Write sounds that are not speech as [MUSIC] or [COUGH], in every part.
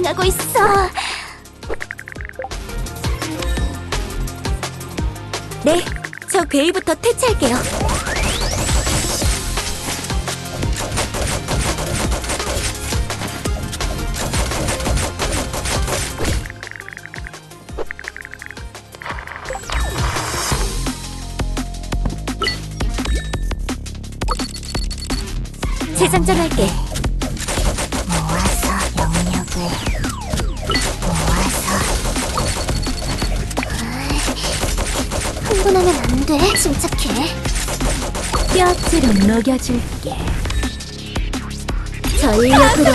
반응하고 있어. 네, 저 베이부터 퇴치할게요. 재장전할게. 흥분하면 안 돼. 침착해. 뼈처럼 녹여줄게. 전력으로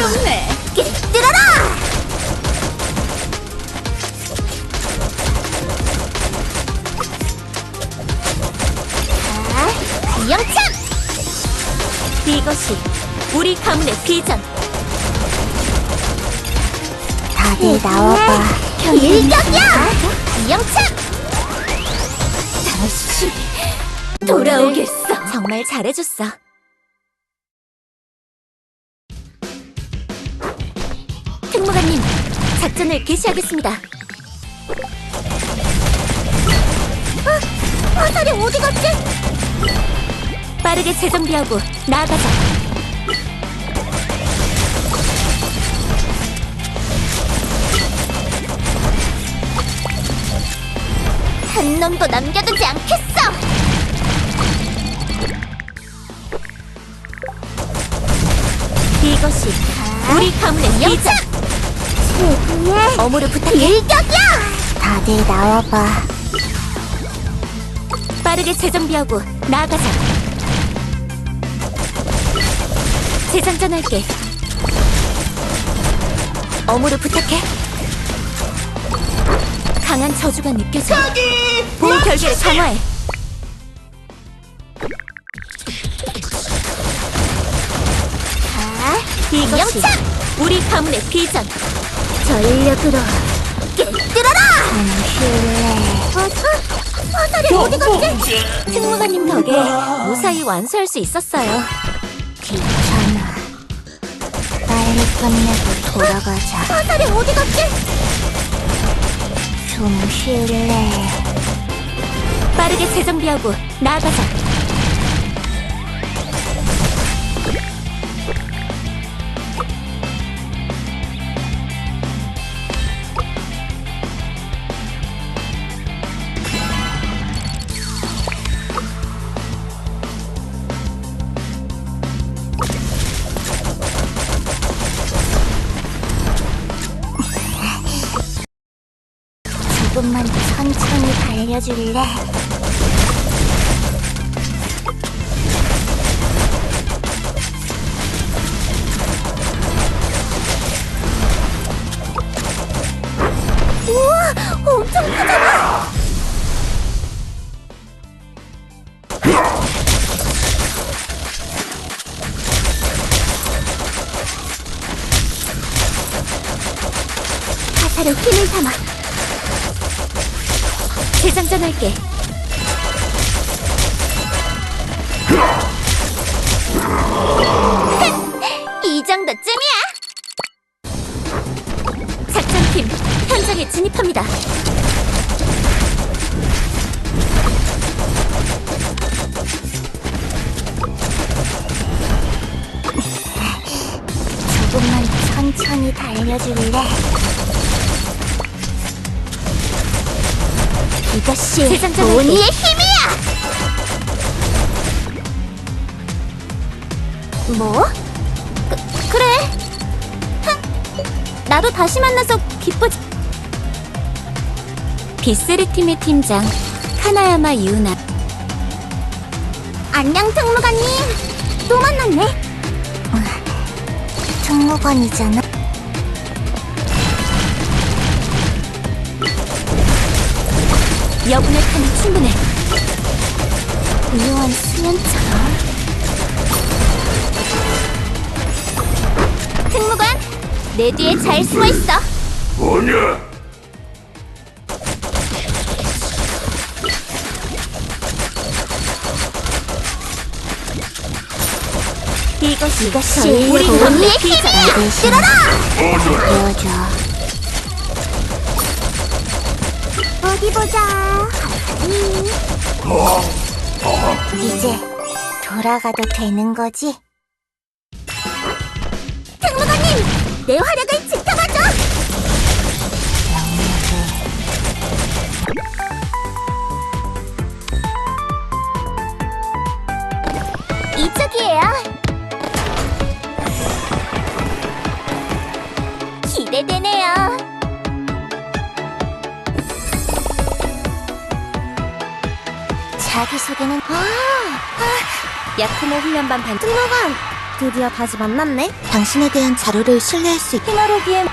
깨뜨려라! 자, 영참! 이것이 우리 가문의 비전. 다들 나와봐. 일격이야! 영참! 돌아오겠어. 정말 잘해줬어. 특무관님, 작전을 개시하겠습니다. 어? 화살이 어디 갔지? 빠르게 재정비하고 나아가자. 한 놈도 남겨두지 않겠어! 것이 우리 가문의 비전! 최고의 어무를 부탁해. 일격이야! 다들 나와봐. 빠르게 재정비하고 나아가자. 재장전할게. 어무를 부탁해. 강한 저주가 느껴져. 보호 결계를 강화해 이것이 우리 가문의 비전 전력으로 깨뜨려라! 잠실래 어? 화살이 어디 갔지? 특무관님 덕에 무사히 완수할 수 있었어요 귀찮아 빨리 끝내고 돌아가자 화살이 어디 갔지? 좀 쉴래 빠르게 재정비하고 나아가자 달려줄래? 우와, 엄청 크잖아! 화살에 힘을 삼아 재장전할게. [LAUGHS] 이 정도쯤이야. 작전팀 현장에 진입합니다. 조금만 천천히 달려줄래? 이것이 본이의 힘이야! 뭐? 그, 그래. 흥, 나도 다시 만나서 기쁘지. 비스리 팀의 팀장 카나야마 유나. 안녕 특무관님. 또 만났네. 특무관이잖아. 여분의 칸이 충분해. 고요한 수면처럼. 특무관, 내 뒤에 잘 숨어 있어. 뭐냐? 이것이 이것이 저희의 우리 도움을 언니의 비자라. 보여줘. 어디 보자. 이제 돌아가도 되는 거지? 특무관님, 내 활약을 지켜봐줘. 이쪽이에요. 기대되네요. 자기소개는 약품의 훈련반 반 특무관 드디어 다시 만났네. 당신에 대한 자료를 신뢰할 수 있게. 히마로기에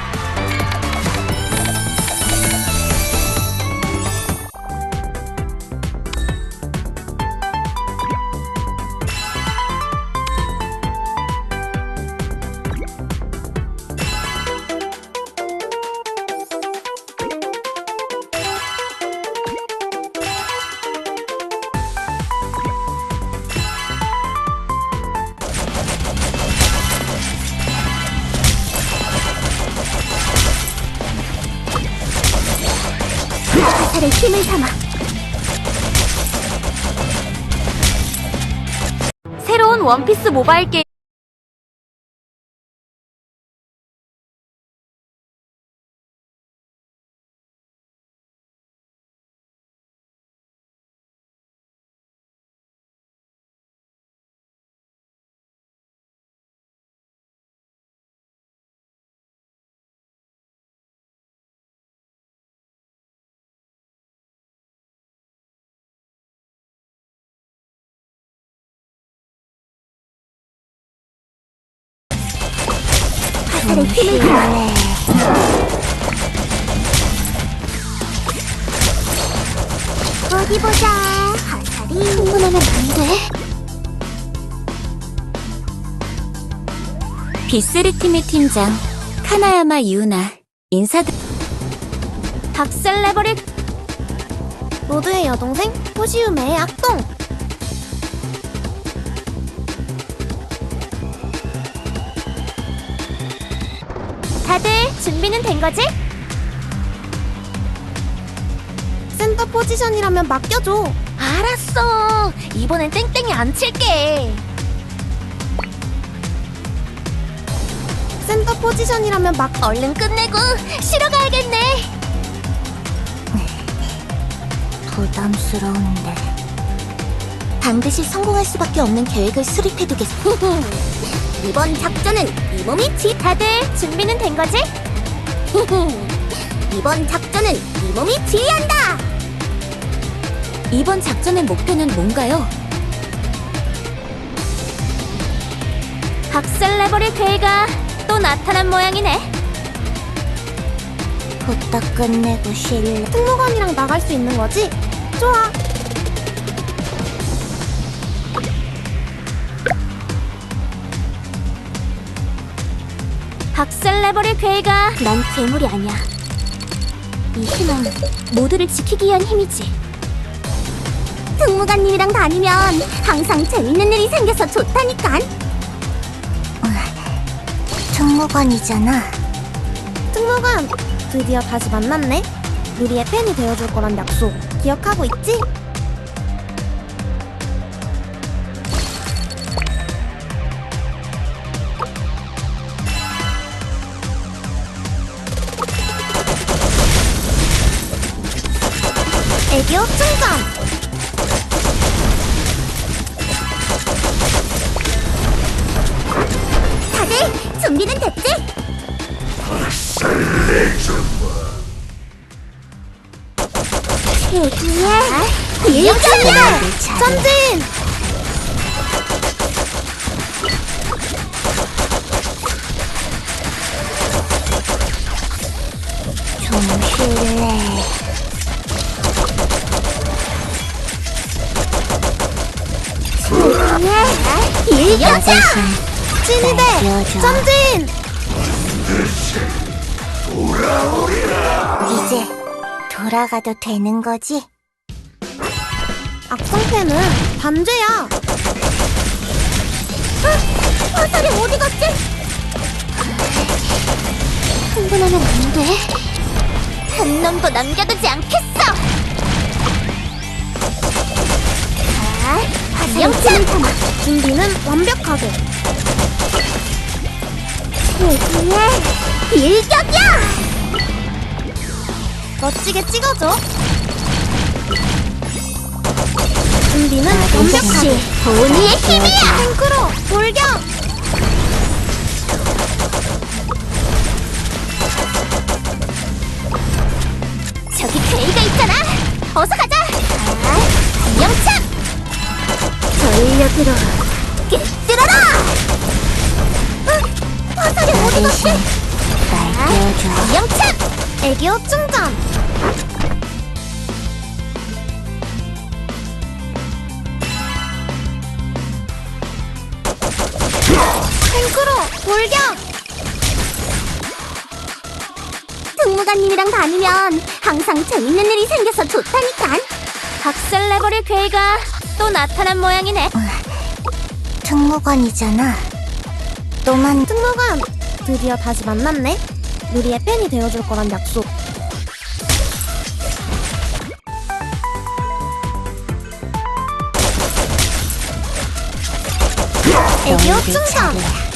힘을 담아. 새로운 원피스 모바일 게임 화살에 힘을 담아 어디 보자. 화살이 흥분하면 안 돼. 비스리 팀의 팀장 카나야마 유나 인사드 박살내버릴 모두의 여동생 호시우메의 악동. 준비는 된 거지? 센터 포지션이라면 맡겨줘. 알았어 이번엔 땡땡이 안 칠게 센터 포지션이라면 맡. 얼른 끝내고 쉬러 가야겠네 부담스러운데. 반드시 성공할 수밖에 없는 계획을 수립해두겠어. [LAUGHS] 이번 작전은 이 몸이 지 다들 준비는 된 거지? [LAUGHS] 이번 작전은 이 몸이 지휘한다 이번 작전의 목표는 뭔가요? 박살 내버릴 괴가 또 나타난 모양이네 부탁 끝내고 쉴래. 특무관이랑 나갈 수 있는 거지? 좋아. 박살내버릴 괴가 난 괴물이 아니야 이 힘은 모두를 지키기 위한 힘이지 특무관님이랑 다니면 항상 재밌는 일이 생겨서 좋다니까 특무관이잖아. 특무관, 드디어 다시 만났네. 누리의 팬이 되어줄 거란 약속 기억하고 있지? 다들 준비는 됐지? 여기에 일점이야! 전진! 찐이대! 날려줘. 전진! 이제 돌아가도 되는 거지? 악성패는 반죄야. 아, 화살이 어디 갔지? 흥분하면 안 돼. 한 놈도 남겨두지 않겠어. 영찬 준비는 완벽하게. 여기에 일격이야. 멋지게 찍어줘. 준비는 완벽하게. 도니의 힘이야. 탱크로 돌격. 저기 괴이가 있잖아. 어서 가자. 아, 영찬. 전력으로 깨뜨려라. 어, 화살이 어디 갔지? 아, 영찬. 애교 충전. 탱크로 돌격! 특무관님이랑 다니면 항상 재밌는 일이 생겨서 좋다니까. 박살내버릴 괴가 또 나타난 모양이네. 특무관이잖아. 너만 특무관, 드디어 다시 만났네. 누리의 팬이 되어줄 거란 약속. 애교 충전!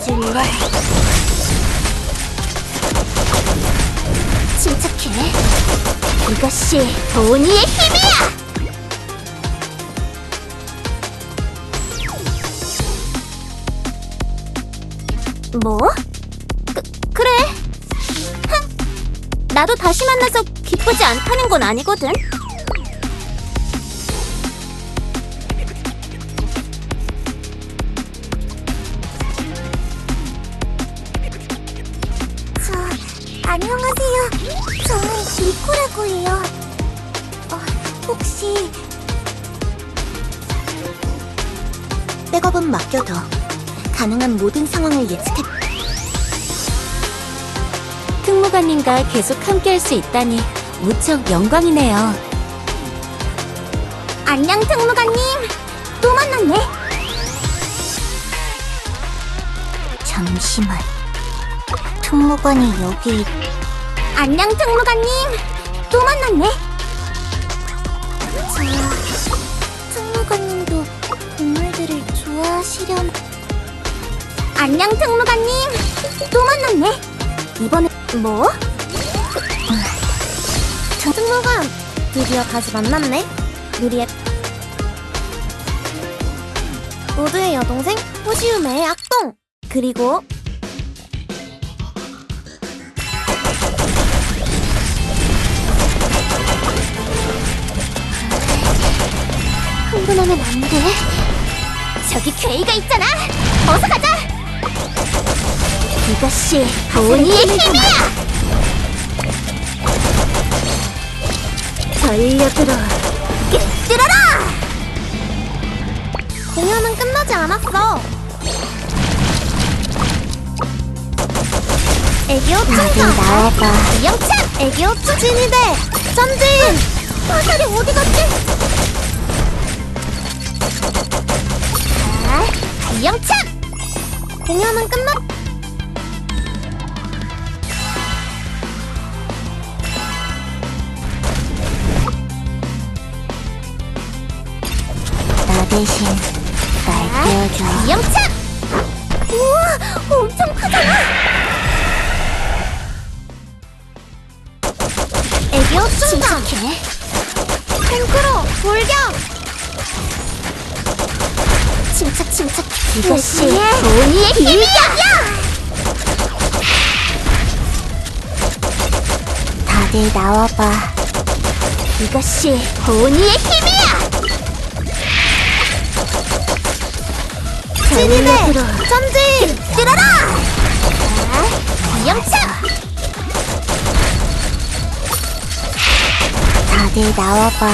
천천히 달려줄래? 침착해. 이것이 도니의 힘이야! 뭐? 그, 그래. 흥. 나도 다시 만나서 기쁘지 않다는 건 아니거든. 백업은 맡겨둬. 가능한 모든 상황을 예측해. 특무관님과 계속 함께할 수 있다니 무척 영광이네요. 안녕 특무관님. 또 만났네. 잠시만. 특무관이 여기 안녕 특무관님. 또 만났네. 저 특무관님도 좋아하시려나? 안녕 특무관님. 또 만났네. 이번엔 뭐? 저 특무관 드디어 다시 만났네. 누리의 모두의 여동생 호시우메의 악동 그리고 흥분하면 안 돼. 저기 괴이가 있잖아. 어서 가자. 이것이 도니의 힘이야. 전력으로 깨뜨려라. 공연은 끝나지 않았어. 애교 충전. 나와봐. 영찬. 애교 추진이대. 전진. 화살이 어디 갔지? 영찬. 공연은 끝났. 나 대신 날 떼어줘. 영찬! 우와, 엄청 크잖아! 애교 충전! 탱크로 돌격! 침착 침착 이것이 보니의 힘이야! 다들 나와봐 이것이 보니의 힘이야! 진입해! 전진! 들어라! 자, 영차! 다들 나와봐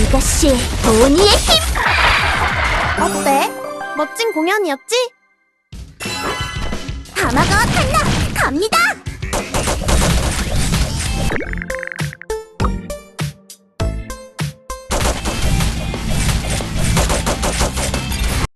이것이 보니의 힘! 어때? 멋진 공연이었지? 다마가 탄다! 갑니다!